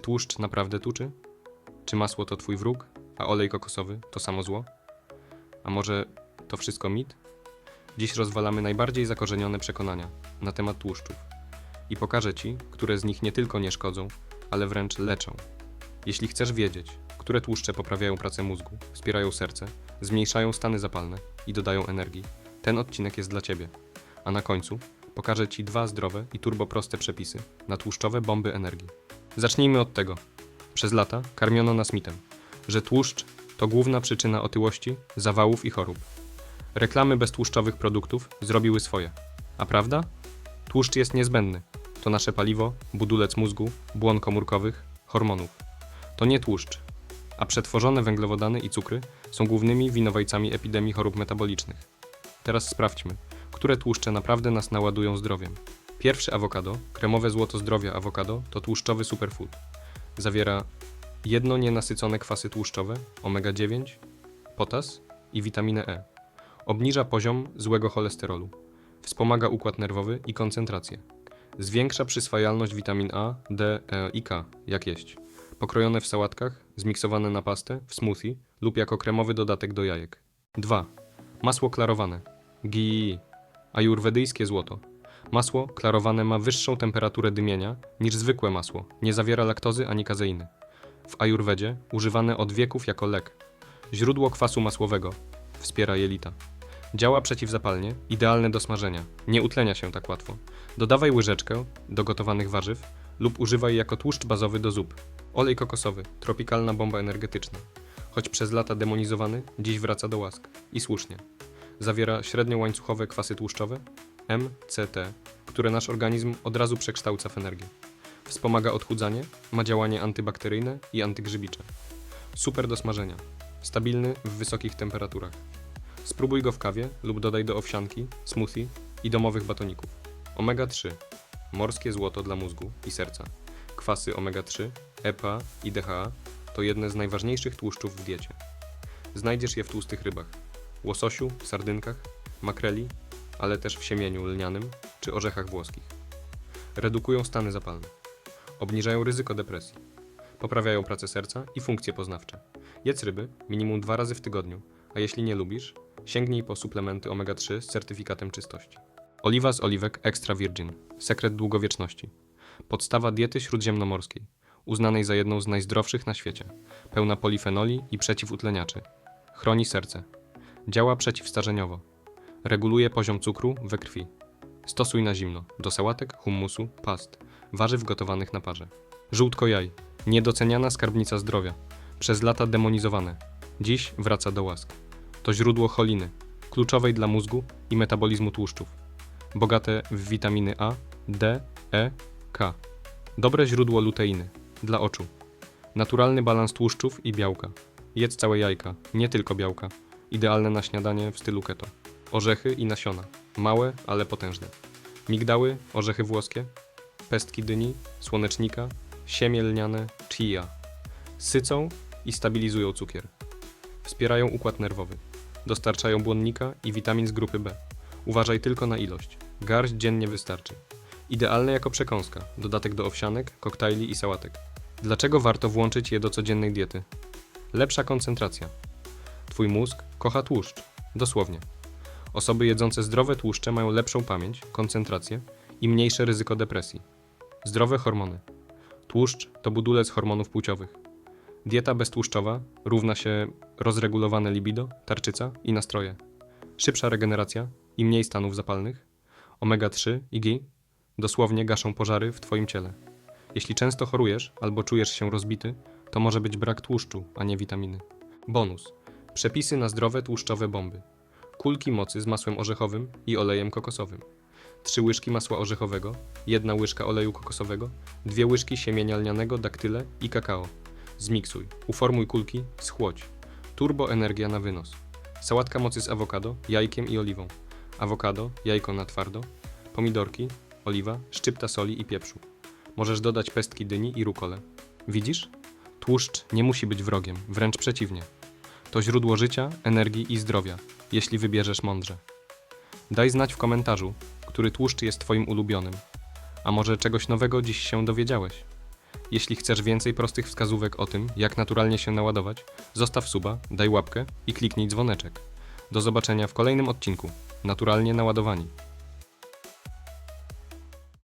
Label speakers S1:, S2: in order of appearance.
S1: Czy tłuszcz naprawdę tuczy? Czy masło to twój wróg, a olej kokosowy to samo zło? A może to wszystko mit? Dziś rozwalamy najbardziej zakorzenione przekonania na temat tłuszczów i pokażę Ci, które z nich nie tylko nie szkodzą, ale wręcz leczą. Jeśli chcesz wiedzieć, które tłuszcze poprawiają pracę mózgu, wspierają serce, zmniejszają stany zapalne i dodają energii, ten odcinek jest dla Ciebie. A na końcu pokażę Ci dwa zdrowe i turboproste przepisy na tłuszczowe bomby energii. Zacznijmy od tego. Przez lata karmiono nas mitem, że tłuszcz to główna przyczyna otyłości, zawałów i chorób. Reklamy beztłuszczowych produktów zrobiły swoje. A prawda? Tłuszcz jest niezbędny. To nasze paliwo, budulec mózgu, błon komórkowych, hormonów. To nie tłuszcz, a przetworzone węglowodany i cukry są głównymi winowajcami epidemii chorób metabolicznych. Teraz sprawdźmy, które tłuszcze naprawdę nas naładują zdrowiem. Pierwszy awokado, kremowe złoto zdrowia awokado, to tłuszczowy superfood. Zawiera jedno nienasycone kwasy tłuszczowe, omega-9, potas i witaminę E. Obniża poziom złego cholesterolu. Wspomaga układ nerwowy i koncentrację. Zwiększa przyswajalność witamin A, D, E i K, jak jeść. Pokrojone w sałatkach, zmiksowane na pastę, w smoothie lub jako kremowy dodatek do jajek. 2. Masło klarowane. Ghee. Ajurwedyjskie złoto. Masło klarowane ma wyższą temperaturę dymienia niż zwykłe masło. Nie zawiera laktozy ani kazeiny. W ajurwedzie używane od wieków jako lek. Źródło kwasu masłowego. Wspiera jelita. Działa przeciwzapalnie, idealne do smażenia. Nie utlenia się tak łatwo. Dodawaj łyżeczkę do gotowanych warzyw lub używaj jako tłuszcz bazowy do zup. Olej kokosowy, tropikalna bomba energetyczna. Choć przez lata demonizowany, dziś wraca do łask. I słusznie. Zawiera średnio łańcuchowe kwasy tłuszczowe, MCT, które nasz organizm od razu przekształca w energię. Wspomaga odchudzanie, ma działanie antybakteryjne i antygrzybicze. Super do smażenia. Stabilny w wysokich temperaturach. Spróbuj go w kawie lub dodaj do owsianki, smoothie i domowych batoników. Omega-3. Morskie złoto dla mózgu i serca. Kwasy omega-3, EPA i DHA to jedne z najważniejszych tłuszczów w diecie. Znajdziesz je w tłustych rybach, łososiu, sardynkach, makreli, ale też w siemieniu lnianym czy orzechach włoskich. Redukują stany zapalne. Obniżają ryzyko depresji. Poprawiają pracę serca i funkcje poznawcze. Jedz ryby minimum dwa razy w tygodniu, a jeśli nie lubisz, sięgnij po suplementy omega-3 z certyfikatem czystości. Oliwa z oliwek extra virgin. Sekret długowieczności. Podstawa diety śródziemnomorskiej, uznanej za jedną z najzdrowszych na świecie. Pełna polifenoli i przeciwutleniaczy. Chroni serce. Działa przeciwstarzeniowo. Reguluje poziom cukru we krwi. Stosuj na zimno, do sałatek, hummusu, past, warzyw gotowanych na parze. Żółtko jaj. Niedoceniana skarbnica zdrowia. Przez lata demonizowane. Dziś wraca do łask. To źródło choliny, kluczowej dla mózgu i metabolizmu tłuszczów. Bogate w witaminy A, D, E, K. Dobre źródło luteiny, dla oczu. Naturalny balans tłuszczów i białka. Jedz całe jajka, nie tylko białka. Idealne na śniadanie w stylu keto. Orzechy i nasiona. Małe, ale potężne. Migdały, orzechy włoskie, pestki dyni, słonecznika, siemię lniane, chia. Sycą i stabilizują cukier. Wspierają układ nerwowy. Dostarczają błonnika i witamin z grupy B. Uważaj tylko na ilość. Garść dziennie wystarczy. Idealne jako przekąska, dodatek do owsianek, koktajli i sałatek. Dlaczego warto włączyć je do codziennej diety? Lepsza koncentracja. Twój mózg kocha tłuszcz. Dosłownie. Osoby jedzące zdrowe tłuszcze mają lepszą pamięć, koncentrację i mniejsze ryzyko depresji. Zdrowe hormony. Tłuszcz to budulec hormonów płciowych. Dieta beztłuszczowa równa się rozregulowane libido, tarczyca i nastroje. Szybsza regeneracja i mniej stanów zapalnych. Omega-3 i GI dosłownie gaszą pożary w Twoim ciele. Jeśli często chorujesz albo czujesz się rozbity, to może być brak tłuszczu, a nie witaminy. Bonus. Przepisy na zdrowe tłuszczowe bomby. Kulki mocy z masłem orzechowym i olejem kokosowym. 3 łyżki masła orzechowego, 1 łyżka oleju kokosowego, 2 łyżki siemienia lnianego, daktyle i kakao. Zmiksuj, uformuj kulki, schłodź. Turbo energia na wynos. Sałatka mocy z awokado, jajkiem i oliwą. Awokado, jajko na twardo, pomidorki, oliwa, szczypta soli i pieprzu. Możesz dodać pestki dyni i rukole. Widzisz? Tłuszcz nie musi być wrogiem, wręcz przeciwnie. To źródło życia, energii i zdrowia, jeśli wybierzesz mądrze. Daj znać w komentarzu, który tłuszcz jest Twoim ulubionym. A może czegoś nowego dziś się dowiedziałeś? Jeśli chcesz więcej prostych wskazówek o tym, jak naturalnie się naładować, zostaw suba, daj łapkę i kliknij dzwoneczek. Do zobaczenia w kolejnym odcinku. Naturalnie naładowani.